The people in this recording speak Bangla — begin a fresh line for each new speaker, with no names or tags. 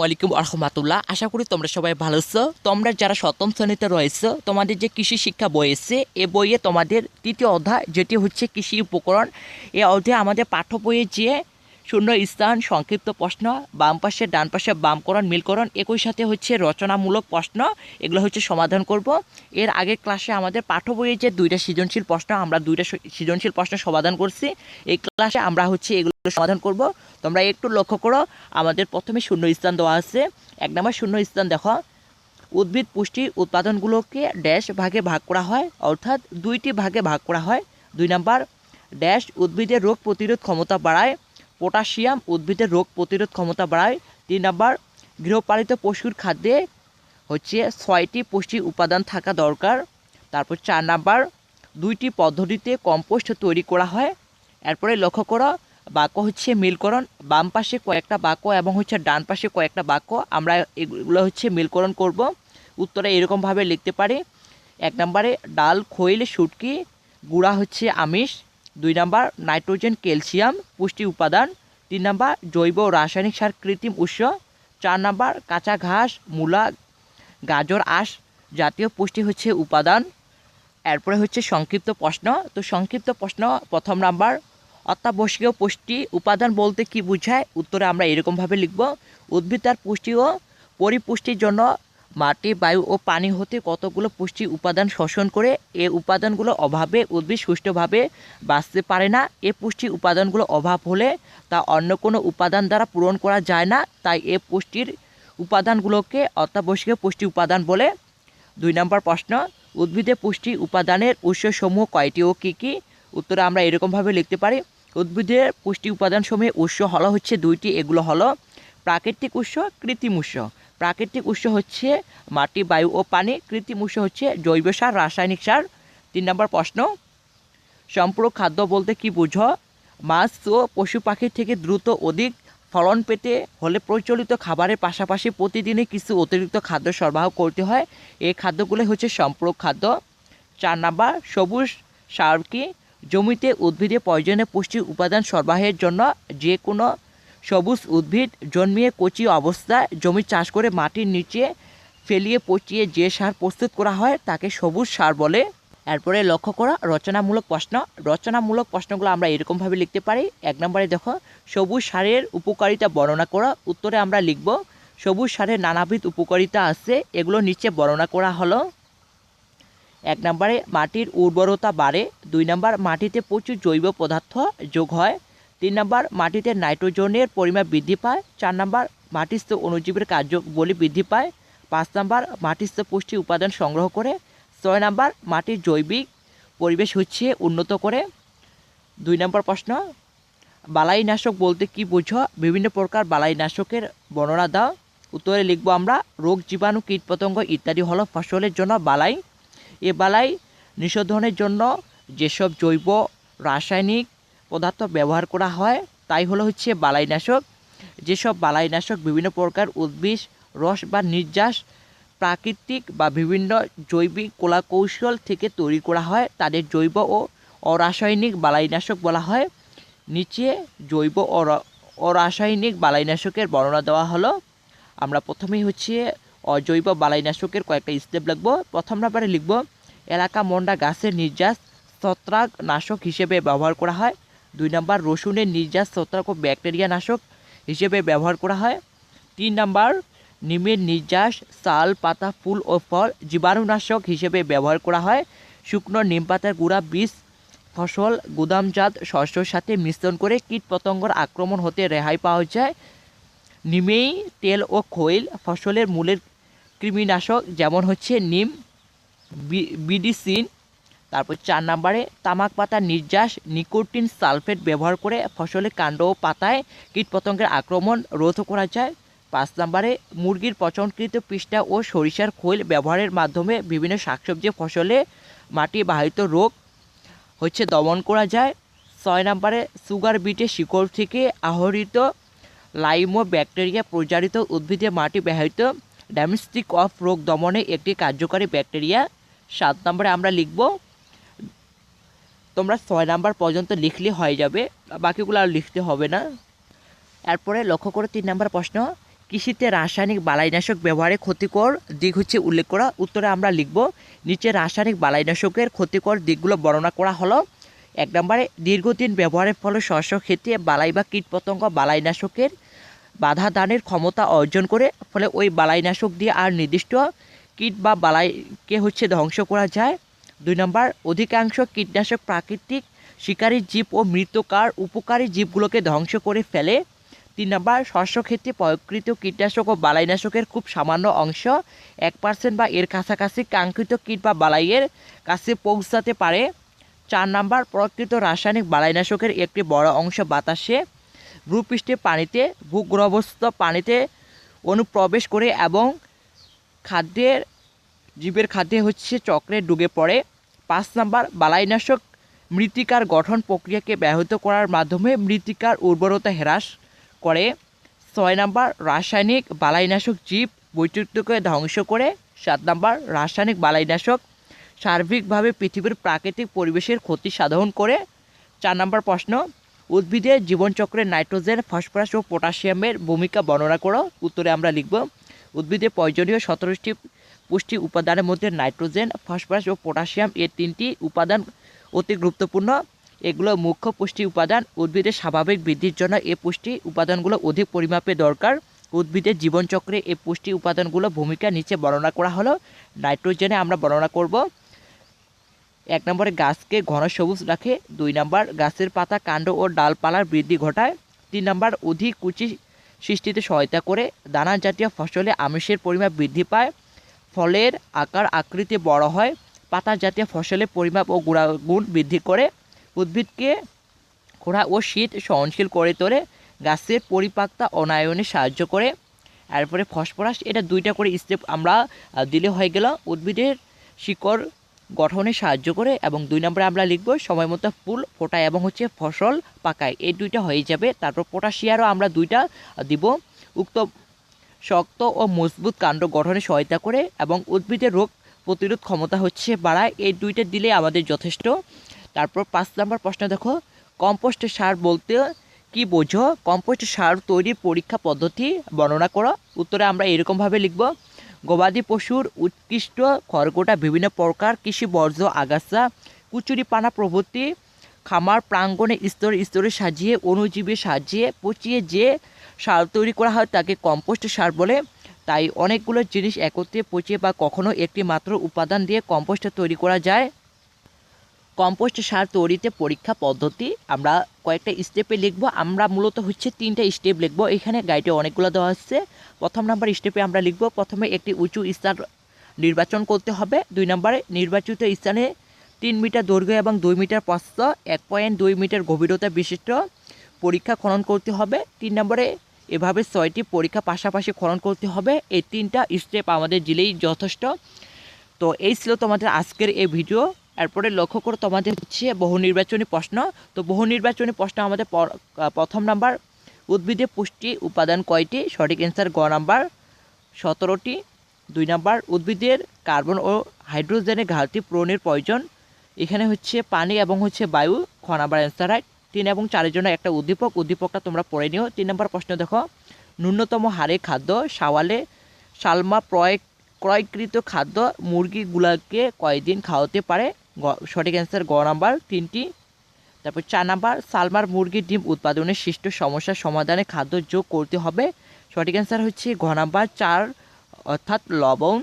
ওয়ালাইকুম আহমাতুল্লাহ আশা করি তোমরা সবাই ভালো আছো। তোমরা যারা সপ্তম শ্রেণীতে রয়েছে, তোমাদের যে কৃষি শিক্ষা বই এসে এ বইয়ে তোমাদের তৃতীয় অধ্যায়, যেটি হচ্ছে কৃষি উপকরণ। এ অধ্যায়ে আমাদের পাঠ্য বইয়ে যে শূন্য স্থান, সংক্ষিপ্ত প্রশ্ন, বাম পাশে, ডান পাশে বামকরণ মিলকরণ একই সাথে হচ্ছে রচনামূলক প্রশ্ন, এগুলো হচ্ছে সমাধান করব। এর আগের ক্লাসে আমাদের পাঠ্য বইয়ে যে দুইটা সৃজনশীল প্রশ্ন, আমরা দুইটা সৃজনশীল প্রশ্ন সমাধান করছি, এই ক্লাসে আমরা হচ্ছে এগুলো সমাধান করব। তোমরা একটু লক্ষ্য করো, আমাদের প্রথমে শূন্য স্থান দেওয়া আছে। এক নম্বর শূন্য স্থান দেখো। উদ্ভিদ পুষ্টি উৎপাদনগুলোকে ড্যাশ ভাগে ভাগ করা হয়, অর্থাৎ দুইটি ভাগে ভাগ করা হয়। দুই নাম্বার, ড্যাশ উদ্ভিদের রোগ প্রতিরোধ ক্ষমতা বাড়ায়। পটাশিয়াম উদ্ভিদের রোগ প্রতিরোধ ক্ষমতা বাড়ায়। তিন নাম্বার, গৃহপালিত পশুর খাদ্যে হচ্ছে ছয়টি পুষ্টি উপাদান থাকা দরকার। তারপর চার নাম্বার, দুইটি পদ্ধতিতে কম্পোস্ট তৈরি করা হয়। এরপরে লক্ষ্য করা, বাক্য হচ্ছে মিলকরণ। বাম পাশে কয়েকটা বাক্য এবং হচ্ছে ডান পাশে কয়েকটা বাক্য আমরা এগুলো হচ্ছে মিলকরণ করব। উত্তরে এরকমভাবে লিখতে পারি। এক নম্বরে, ডাল, খৈল, শুটকি, গুঁড়া হচ্ছে আমিষ। দুই নাম্বার, নাইট্রোজেন, ক্যালসিয়াম, পুষ্টি উপাদান। তিন নাম্বার, জৈব রাসায়নিক সার, কৃত্রিম উৎস। চার নাম্বার, কাঁচা ঘাস, মূলা, গাজর, আঁশ জাতীয় পুষ্টি হচ্ছে উপাদান। এরপরে হচ্ছে সংক্ষিপ্ত প্রশ্ন। তো সংক্ষিপ্ত প্রশ্ন, প্রথম নাম্বার, অত্যাবশ্যকীয় পুষ্টি উপাদান বলতে কি বোঝায়? উত্তরে আমরা এরকমভাবে লিখব, উদ্ভিদ তার পুষ্টি ও পরিপুষ্টির জন্য মাটি, বায়ু ও পানি হতে কতগুলো পুষ্টি উপাদান শোষণ করে এ উপাদানগুলো অভাবে, উদ্ভিদ সুষ্ঠুভাবে বাঁচতে পারে না। এ পুষ্টি উপাদানগুলো অভাব হলে তা অন্য কোনো উপাদান দ্বারা পূরণ করা যায় না। তাই এ পুষ্টির উপাদানগুলোকে অত্যাবশ্যকীয় পুষ্টি উপাদান বলে। দুই নম্বর প্রশ্ন, উদ্ভিদে পুষ্টি উপাদানের উৎসসমূহ কয়টি ও কী কী? উত্তরে আমরা এরকমভাবে লিখতে পারি উদ্ভিদের পুষ্টি উপাদানসমূহের উৎস হলো হচ্ছে দুইটি। এগুলো হলো প্রাকৃতিক উৎস, কৃত্রিম উৎস। প্রাকৃতিক উৎস হচ্ছে মাটি, বায়ু ও পানি, কৃত্রিম উৎস হচ্ছে জৈব সার, রাসায়নিক সার। তিন নম্বর প্রশ্ন সম্পূরক খাদ্য বলতে কি বুঝো? মাছ ও পশু পাখির থেকে দ্রুত অধিক ফলন পেতে হলে প্রচলিত খাবারের পাশাপাশি প্রতিদিনই কিছু অতিরিক্ত খাদ্য সরবরাহ করতে হয়। এই খাদ্যগুলো হচ্ছে সম্পূরক খাদ্য। চার নাম্বার, সবুজ সার কি? জমিতে উদ্ভিদে প্রয়োজনীয় পুষ্টি উপাদান সরবরাহের জন্য যে কোনো সবুজ উদ্ভিদ জন্মিয়ে কচি অবস্থায় জমি চাষ করে মাটির নিচে ফেলিয়ে পচিয়ে যে সার প্রস্তুত করা হয় তাকে সবুজ সার বলে। এরপরে লক্ষ্য করা রচনামূলক প্রশ্ন। রচনামূলক প্রশ্নগুলো আমরা এরকমভাবে লিখতে পারি। এক নম্বরে দেখো, সবুজ সারের উপকারিতা বর্ণনা করা। উত্তরে আমরা লিখব, সবুজ সারের নানাবিধ উপকারিতা আছে, এগুলো নিচে বর্ণনা করা হলো। এক নম্বরে, মাটির উর্বরতা বাড়ে। দুই নম্বর, মাটিতে প্রচুর জৈব পদার্থ যোগ হয়। তিন নম্বর, মাটিতে নাইট্রোজেনের পরিমাণ বৃদ্ধি পায়। চার নম্বর, মাটিস্থ অণুজীবের কার্যবলী বৃদ্ধি পায়। পাঁচ নম্বর, মাটিস্থ পুষ্টি উপাদান সংগ্রহ করে। ছয় নম্বর, মাটির জৈবিক পরিবেশ হচ্ছে উন্নত করে। দুই নম্বর প্রশ্ন, বালাইনাশক বলতে কি বুঝো? বিভিন্ন প্রকার বালাইনাশকের বর্ণনা দাও। উত্তরে লিখব আমরা, রোগ, জীবাণু, কীটপতঙ্গ ইত্যাদি হলো ফসলের জন্য বালাই। এ বালাই নিষোধনের জন্য যেসব জৈব, রাসায়নিক পদার্থ ব্যবহার করা হয়, তাই হলো হচ্ছে বালাইনাশক। যেসব বালাইনাশক বিভিন্ন প্রকার উদ্ভিদ, রস বা নির্যাস, প্রাকৃতিক বা বিভিন্ন জৈবিক কলাকৌশল থেকে তৈরি করা হয়, তাদের জৈব ও অরাসায়নিক বালাইনাশক বলা হয়। নিচে জৈব ও অরাসায়নিক বালাইনাশকের বর্ণনা দেওয়া হলো। আমরা প্রথমেই হচ্ছে অজৈব বালাইনাশকের কয়েকটা স্টেপ লিখব। প্রথম নাম্বারে লিখব, এলাকা মন্ডা গাছের নির্যাস ছত্রাক নাশক হিসেবে ব্যবহার করা হয়। দুই নাম্বার রসুনের নির্যাস, ছত্রাক ও ব্যাকটেরিয়া নাশক হিসেবে ব্যবহার করা হয়। তিন নাম্বার, নিমের নির্যাস, চাল, পাতা, ফুল ও ফল জীবাণুনাশক হিসেবে ব্যবহার করা হয়। শুকনো নিম পাতার গুঁড়া, বীজ, ফসল, গুদামজাত শস্যর সাথে মিশ্রণ করে কীটপতঙ্গর আক্রমণ হতে রেহাই পাওয়া যায়। নিমেই তেল ও খৈল ফসলের মূলের কৃমিনাশক যেমন হচ্ছে নিম বিডিসিন তারপর চার নম্বরে তামাক পাতার নির্যাস, নিকোটিন সালফেট ব্যবহার করে ফসলের কাণ্ড ও পাতায় কীটপতঙ্গের আক্রমণ রোধ করা যায়। পাঁচ নম্বরে মুরগির পচনকৃত পৃষ্ঠা ও সরিষার খৈল ব্যবহারের মাধ্যমে বিভিন্ন শাকসবজি ফসলে মাটি বাহিত রোগ হচ্ছে দমন করা যায়। ছয় নম্বরে সুগার বিটে শিকড় থেকে আহরিত লাইমো ব্যাকটেরিয়া প্রচারিত উদ্ভিদে মাটি ব্যাহত ডোমেস্টিক অফ রোগ দমনে একটি কার্যকারী ব্যাকটেরিয়া। সাত নম্বরে আমরা লিখব তোমরা ছয় নাম্বার পর্যন্ত লিখলে হয়ে যাবে, বাকিগুলো আর লিখতে হবে না। এরপরে লক্ষ্য করে তিন নম্বর প্রশ্ন, কৃষিতে রাসায়নিক বালাইনাশক ব্যবহারে ক্ষতিকর দিক হচ্ছে উল্লেখ করা। উত্তরে আমরা লিখব, নিচে রাসায়নিক বালাইনাশকের ক্ষতিকর দিকগুলো বর্ণনা করা হলো। এক নম্বরে, দীর্ঘদিন ব্যবহারের ফলে শস্য ক্ষেত্রে বালাই বা কীটপতঙ্গ বালাইনাশকের বাধা দানের ক্ষমতা অর্জন করে, ফলে ওই বালাইনাশক দিয়ে আর নির্দিষ্ট কীট বা বালাইকে হচ্ছে ধ্বংস করা যায়। দুই নম্বর, অধিকাংশ কীটনাশক প্রাকৃতিক শিকারী জীব ও মৃতকার উপকারী জীবগুলোকে ধ্বংস করে ফেলে। তিন নম্বর শস্য ক্ষেত্রে প্রয়োগকৃত কীটনাশক ও বালাইনাশকের খুব সামান্য অংশ এক পার্সেন্ট বা এর কাছাকাছি কাঙ্ক্ষিত কীট বা বালাইয়ের কাছে পৌঁছাতে পারে। চার নম্বর প্রকৃত রাসায়নিক বালাইনাশকের একটি বড় অংশ বাতাসে, ভূপৃষ্ঠে পানিতে, ভূগর্ভস্থ পানিতে অনুপ্রবেশ করে এবং খাদ্যের জীবের খাদ্যে হচ্ছে চক্রে ডুবে পড়ে। পাঁচ নাম্বার, বালাইনাশক মৃত্তিকার গঠন প্রক্রিয়াকে ব্যাহত করার মাধ্যমে মৃত্তিকার উর্বরতা হ্রাস করে। ছয় নাম্বার, রাসায়নিক বালাইনাশক জীব বৈচিত্র্যকে ধ্বংস করে। সাত নাম্বার, রাসায়নিক বালাইনাশক সার্বিকভাবে পৃথিবীর প্রাকৃতিক পরিবেশের ক্ষতি সাধন করে। চার নম্বর প্রশ্ন উদ্ভিদের জীবনচক্রে নাইট্রোজেন, ফসফরাস ও পটাশিয়ামের ভূমিকা বর্ণনা করো। উত্তরে আমরা লিখব, উদ্ভিদে প্রয়োজনীয় সতেরোটি পুষ্টি উপাদানের মধ্যে নাইট্রোজেন, ফসফরাস ও পটাশিয়াম এর তিনটি উপাদান অতি গুরুত্বপূর্ণ। এগুলো মুখ্য পুষ্টি উপাদান। উদ্ভিদের স্বাভাবিক বৃদ্ধির জন্য এ পুষ্টি উপাদানগুলো অধিক পরিমাপে দরকার। উদ্ভিদের জীবনচক্রে এই পুষ্টি উপাদানগুলো ভূমিকা নিচে বর্ণনা করা হলো। নাইট্রোজেনে আমরা বর্ণনা করব। এক নম্বরে গাছকে ঘন সবুজ রাখে। দুই নম্বর গাছের পাতা কাণ্ড ও ডালপালার বৃদ্ধি ঘটায়। তিন নম্বর অধিক কুচি সৃষ্টিতে সহায়তা করে। দানা জাতীয় ফসলে আমিষের পরিমাণ বৃদ্ধি পায়। ফলের আকার আকৃতি বড় হয় পাতা জাতীয় ফসলের পরিমাপ ও গুণাগুণ বৃদ্ধি করে। উদ্ভিদকে খোড়া ও শীত সহনশীল করে তোলে, গাছের পরিপাকতা অনায়নে সাহায্য করে। এরপরে ফসফরাস, এটা দুইটা করে স্টেপ আমরা দিলে হয়ে গেল। উদ্ভিদের শিকড় গঠনে সাহায্য করে এবং দুই নম্বরে আমরা লিখব সময় মতো ফুল ফোটায় এবং হচ্ছে ফসল পাকায়। এই দুইটা হয়ে যাবে। তারপর পটাশিয়ারও আমরা দুইটা দিব। উক্ত শক্ত ও মজবুত কাণ্ড গঠনে সহায়তা করে এবং উদ্ভিদের রোগ প্রতিরোধ ক্ষমতা হচ্ছে বাড়ায়। এই দুইটা দিলে আমাদের যথেষ্ট। তারপর পাঁচ নম্বর প্রশ্ন, দেখো, কম্পোস্ট সার বলতে কি বোঝো? কম্পোস্ট সার তৈরির পরীক্ষা পদ্ধতি বর্ণনা করো। উত্তরে আমরা এরকমভাবে লিখব, গবাদি পশুর উৎকৃষ্ট খড়গোটা, বিভিন্ন প্রকার কৃষি বর্জ্য, আগাছা, কুচুরি পানা প্রভৃতি, খামার প্রাঙ্গণে স্তরে স্তরে সাজিয়ে অণুজীবে সাজিয়ে পচিয়ে যে সার তৈরি করা হয়, তাকে কম্পোস্ট সার বলে। তাই অনেকগুলো জিনিস একত্রে পচিয়ে বা কখনো একটি মাত্র উপাদান দিয়ে কম্পোস্ট তৈরি করা যায়। কম্পোস্ট সার তৈরিতে পরীক্ষা পদ্ধতি, আমরা কয়েকটা স্টেপে লিখব। আমরা মূলত হচ্ছে তিনটা স্টেপ লিখব। এখানে গাইডে অনেকগুলো দেওয়া হচ্ছে প্রথম নাম্বার স্টেপে আমরা লিখব, প্রথমে একটি উঁচু স্থান নির্বাচন করতে হবে। দুই নম্বরে নির্বাচিত স্থানে তিন মিটার দৈর্ঘ্য এবং দুই মিটার প্রস্থ এক পয়েন্ট দুই মিটার গভীরতা বিশিষ্ট পরীক্ষা খনন করতে হবে। তিন নম্বরে এভাবে ছয়টি পরীক্ষা পাশাপাশি খনন করতে হবে। এই তিনটা স্টেপ আমাদের জেলেই যথেষ্ট। তো এই ছিল তোমাদের আজকের এই ভিডিও এরপরে লক্ষ্য করো তোমাদের হচ্ছে বহু নির্বাচনী প্রশ্ন। তো বহু নির্বাচনী প্রশ্ন আমাদের প্রথম নাম্বার উদ্ভিদে পুষ্টি উপাদান কয়টি? সঠিক অ্যান্সার গ নাম্বার সতেরোটি। দুই নাম্বার উদ্ভিদের কার্বন ও হাইড্রোজেনের ঘাটতি পূরণের প্রয়োজন। এখানে হচ্ছে পানি এবং হচ্ছে বায়ু, খ নাম্বার অ্যান্সার রাইট তিন এবং চারের জন্য একটা উদ্দীপক। উদ্দীপকটা তোমরা পড়ে নিও। তিন নম্বর প্রশ্ন দেখো। ন্যূনতম হারে খাদ্য, সাওয়ালে সালমা প্রয়োগ ক্রয়কৃত খাদ্য মুরগিগুলোকে কয়দিন খাওয়াতে পারে? সঠিক অ্যান্সার গ নাম্বার, তিনটি। তারপর চার নাম্বার, সালমার মুরগির ডিম উৎপাদনের সৃষ্ট সমস্যার সমাধানে খাদ্য যোগ করতে হবে। সঠিক অ্যান্সার হচ্ছে ঘ নাম্বার, চার, অর্থাৎ লবণ।